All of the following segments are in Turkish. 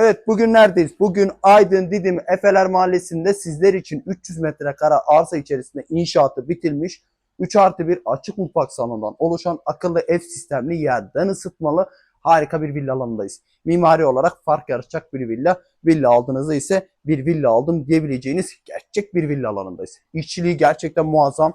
Evet bugün neredeyiz? Bugün Aydın Didim Efeler Mahallesi'nde sizler için 300 metrekare arsa içerisinde inşaatı bitirmiş 3 artı 1 açık mutfak salonundan oluşan akıllı ev sistemli yerden ısıtmalı harika bir villa alanındayız. Mimari olarak fark yaratacak bir villa. Villa aldığınızda ise bir villa aldım diyebileceğiniz gerçek bir villa alanındayız. İşçiliği gerçekten muazzam.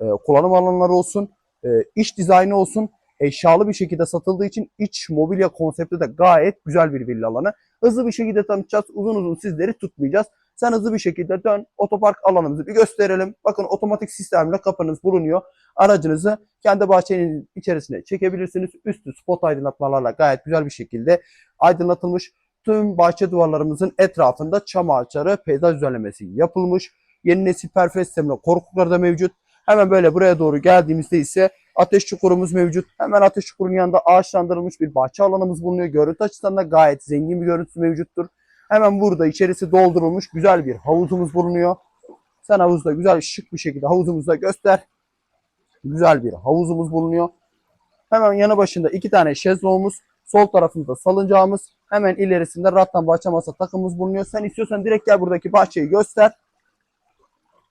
Ee, kullanım alanları olsun, e, iç dizaynı olsun, eşyalı bir şekilde satıldığı için iç mobilya konsepti de gayet güzel bir villa alanı. Hızlı bir şekilde tanıtacağız. Uzun uzun sizleri tutmayacağız. Sen hızlı bir şekilde dön. Otopark alanımızı bir gösterelim. Bakın otomatik sistemle kapınız bulunuyor. Aracınızı kendi bahçenin içerisine çekebilirsiniz. Üstü spot aydınlatmalarla gayet güzel bir şekilde aydınlatılmış. Tüm bahçe duvarlarımızın etrafında çam ağaçları peyzaj düzenlemesi yapılmış. Yeni nesil perfes sistemle korkulukları da mevcut. Hemen böyle buraya doğru geldiğimizde ise ateş çukurumuz mevcut. Hemen ateş çukurunun yanında ağaçlandırılmış bir bahçe alanımız bulunuyor. Görüntü açısından da gayet zengin bir görüntüsü mevcuttur. Hemen burada içerisi doldurulmuş güzel bir havuzumuz bulunuyor. Sen havuzda güzel şık bir şekilde havuzumuzu da göster. Güzel bir havuzumuz bulunuyor. Hemen yanı başında iki tane şezlongumuz. Sol tarafımızda salıncağımız. Hemen ilerisinde rattan bahçe masa takımımız bulunuyor. Sen istiyorsan direkt gel buradaki bahçeyi göster.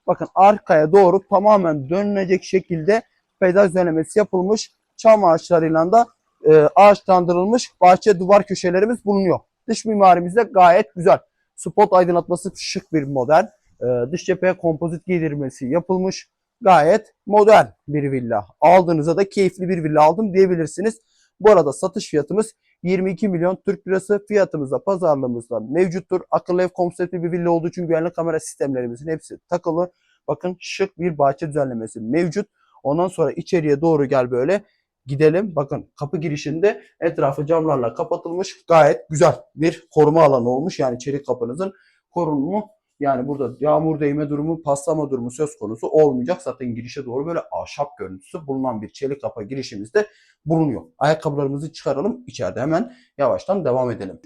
Bakın arkaya doğru tamamen dönülecek şekilde peyzaj düzenlemesi yapılmış. Çam ağaçlarıyla da e, ağaçlandırılmış bahçe duvar köşelerimiz bulunuyor. Dış mimarimiz de gayet güzel. Spot aydınlatması şık bir model. E, dış cepheye kompozit giydirmesi yapılmış. Gayet modern bir villa. Aldığınızda da keyifli bir villa aldım diyebilirsiniz. Bu arada satış fiyatımız 22 milyon Türk lirası fiyatımızda pazarlığımızda mevcuttur. Akıllı ev konseptli bir villa olduğu için güvenlik kamera sistemlerimizin hepsi takılı. Bakın şık bir bahçe düzenlemesi mevcut. Ondan sonra içeriye doğru gel böyle gidelim. Bakın kapı girişinde etrafı camlarla kapatılmış. Gayet güzel bir koruma alanı olmuş. Yani çelik kapınızın korunumu yani burada yağmur değme durumu, paslama durumu söz konusu olmayacak. Zaten girişe doğru böyle ahşap görüntüsü bulunan bir çelik kapı girişimizde bulunuyor. Ayakkabılarımızı çıkaralım. içeride hemen yavaştan devam edelim.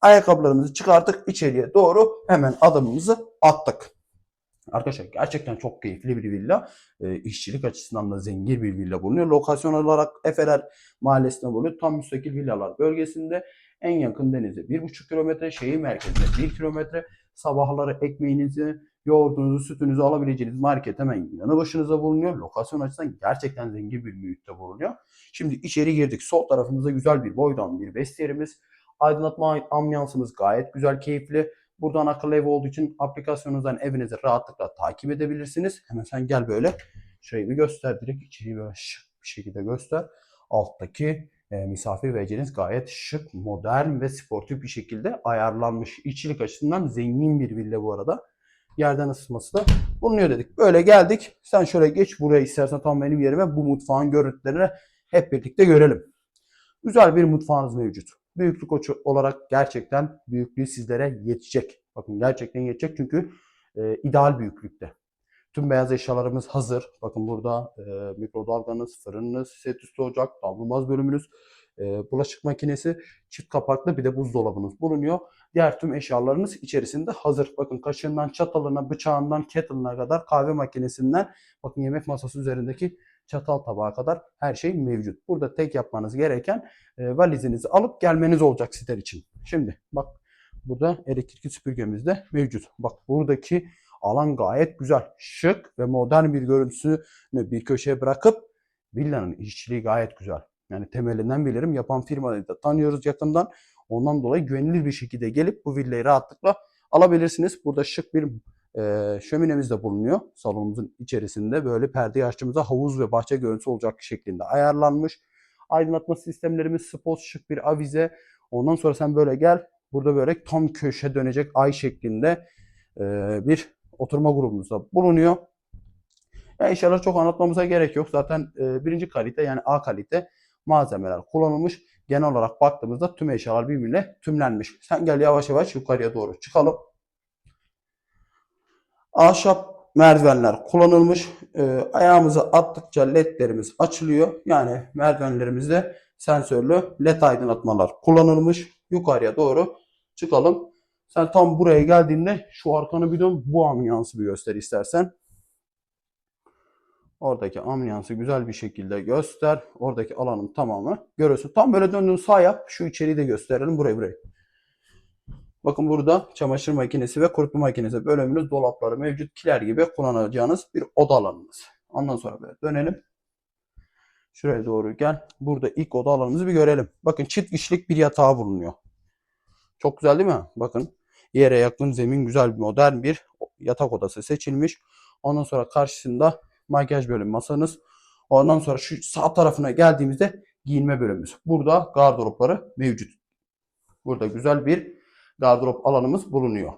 Ayakkabılarımızı çıkarttık. içeriye doğru hemen adımımızı attık. Arkadaşlar gerçekten çok keyifli bir villa. E, işçilik açısından da zengin bir villa bulunuyor. Lokasyon olarak Efeler Mahallesi'nde bulunuyor. Tam müstakil villalar bölgesinde. En yakın denize 1,5 kilometre, şehir merkezine 1 kilometre. Sabahları ekmeğinizi, yoğurdunuzu, sütünüzü alabileceğiniz market hemen yanı başınıza bulunuyor. Lokasyon açısından gerçekten zengin bir mühitte bulunuyor. Şimdi içeri girdik. Sol tarafımızda güzel bir boydan bir vestiyerimiz. Aydınlatma ambiyansımız gayet güzel, keyifli. Buradan akıllı ev olduğu için aplikasyonunuzdan evinizi rahatlıkla takip edebilirsiniz. Hemen sen gel böyle şurayı göster direkt içeriği böyle şık bir şekilde göster. Alttaki misafir vereceğiniz gayet şık, modern ve sportif bir şekilde ayarlanmış. İçilik açısından zengin bir villa bu arada. Yerden ısıtması da bulunuyor dedik. Böyle geldik. Sen şöyle geç buraya istersen tam benim yerime bu mutfağın görüntülerini hep birlikte görelim. Güzel bir mutfağınız mevcut. Büyüklük olarak gerçekten büyüklüğü sizlere yetecek. Bakın gerçekten yetecek çünkü e, ideal büyüklükte. Tüm beyaz eşyalarımız hazır. Bakın burada e, mikrodalganız, fırınınız, set üstü ocak, davlumbaz bölümünüz, e, bulaşık makinesi, çift kapaklı bir de buzdolabınız bulunuyor. Diğer tüm eşyalarınız içerisinde hazır. Bakın kaşığından çatalına, bıçağından kettle'ına kadar kahve makinesinden bakın yemek masası üzerindeki çatal tabağa kadar her şey mevcut. Burada tek yapmanız gereken e, valizinizi alıp gelmeniz olacak siteler için. Şimdi bak burada elektrikli süpürgemiz de mevcut. Bak buradaki alan gayet güzel. Şık ve modern bir görüntüsünü bir köşeye bırakıp villanın işçiliği gayet güzel. Yani temelinden bilirim. Yapan firmayı da tanıyoruz yakından. Ondan dolayı güvenilir bir şekilde gelip bu villayı rahatlıkla alabilirsiniz. Burada şık bir e, şöminemiz de bulunuyor. Salonumuzun içerisinde böyle perde açtığımızda havuz ve bahçe görüntüsü olacak şeklinde ayarlanmış. Aydınlatma sistemlerimiz spot şık bir avize. Ondan sonra sen böyle gel. Burada böyle tam köşe dönecek ay şeklinde e, bir oturma grubumuzda bulunuyor. Ya inşallah çok anlatmamıza gerek yok. Zaten e, birinci kalite yani A kalite malzemeler kullanılmış. Genel olarak baktığımızda tüm eşyalar birbirine tümlenmiş. Sen gel yavaş yavaş yukarıya doğru çıkalım. Ahşap merdivenler kullanılmış. E, ayağımızı attıkça ledlerimiz açılıyor. Yani merdivenlerimizde sensörlü led aydınlatmalar kullanılmış. Yukarıya doğru çıkalım. Sen tam buraya geldiğinde şu arkanı bir dön bu ambiyansı bir göster istersen. Oradaki ambiyansı güzel bir şekilde göster. Oradaki alanın tamamı görüyorsun. Tam böyle döndüğün sağ yap. Şu içeriği de gösterelim. Burayı burayı. Bakın burada çamaşır makinesi ve kurutma makinesi bölümünüz dolapları mevcut kiler gibi kullanacağınız bir oda alanınız. Ondan sonra böyle dönelim. Şuraya doğru gel. Burada ilk oda alanımızı bir görelim. Bakın çift kişilik bir yatağı bulunuyor. Çok güzel değil mi? Bakın yere yakın zemin güzel bir modern bir yatak odası seçilmiş. Ondan sonra karşısında makyaj bölüm masanız. Ondan sonra şu sağ tarafına geldiğimizde giyinme bölümümüz. Burada gardıropları mevcut. Burada güzel bir gardırop alanımız bulunuyor.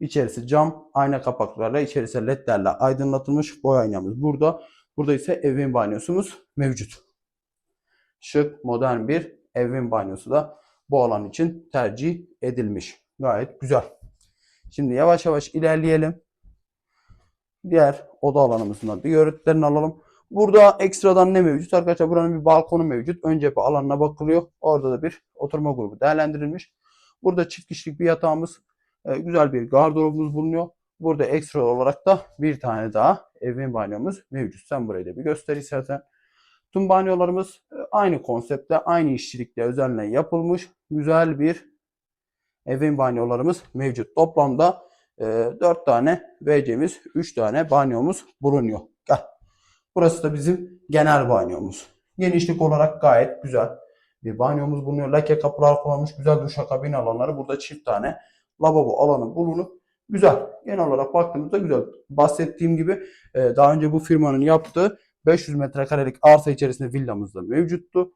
İçerisi cam, ayna kapaklarla, içerisi ledlerle aydınlatılmış boy aynamız burada. Burada ise evin banyosumuz mevcut. Şık, modern bir evin banyosu da bu alan için tercih edilmiş. Gayet güzel. Şimdi yavaş yavaş ilerleyelim. Diğer oda alanımızın da bir görüntülerini alalım. Burada ekstradan ne mevcut? Arkadaşlar buranın bir balkonu mevcut. Ön cephe alanına bakılıyor. Orada da bir oturma grubu değerlendirilmiş. Burada çift kişilik bir yatağımız, e, güzel bir gardırobumuz bulunuyor. Burada ekstra olarak da bir tane daha evin banyomuz mevcut. Sen burayı da bir göster istersen. Tüm banyolarımız e, aynı konsepte, aynı işçilikle özenle yapılmış. Güzel bir evin banyolarımız mevcut. Toplamda e, 4 tane WC'miz, 3 tane banyomuz bulunuyor. Gel. Burası da bizim genel banyomuz. Genişlik olarak gayet güzel bir banyomuz bulunuyor. Lake kapılar kullanılmış güzel duşakabin alanları. Burada çift tane lavabo alanı bulunup güzel. Genel olarak baktığımızda güzel. Bahsettiğim gibi e, daha önce bu firmanın yaptığı 500 metrekarelik arsa içerisinde villamız da mevcuttu.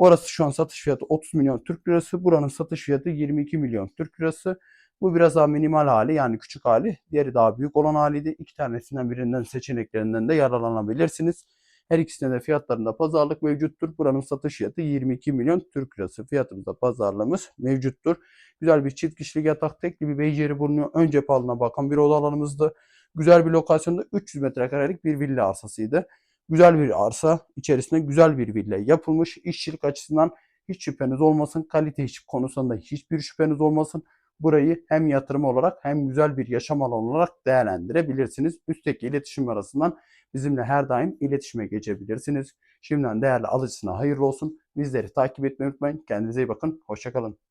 Orası şu an satış fiyatı 30 milyon Türk lirası. Buranın satış fiyatı 22 milyon Türk lirası. Bu biraz daha minimal hali yani küçük hali. Diğeri daha büyük olan haliydi. İki tanesinden birinden seçeneklerinden de yararlanabilirsiniz. Her ikisinde de fiyatlarında pazarlık mevcuttur. Buranın satış fiyatı 22 milyon Türk lirası. Fiyatımızda pazarlığımız mevcuttur. Güzel bir çift kişilik yatak tekli bir bey yeri bulunuyor. Ön cephe alanına bakan bir oda alanımızdı. Güzel bir lokasyonda 300 metrekarelik bir villa arsasıydı. Güzel bir arsa. içerisinde güzel bir villa yapılmış. İşçilik açısından hiç şüpheniz olmasın. Kalite iş konusunda hiçbir şüpheniz olmasın. Burayı hem yatırım olarak hem güzel bir yaşam alanı olarak değerlendirebilirsiniz. Üstteki iletişim arasından bizimle her daim iletişime geçebilirsiniz. Şimdiden değerli alıcısına hayırlı olsun. Bizleri takip etmeyi unutmayın. Kendinize iyi bakın. Hoşçakalın.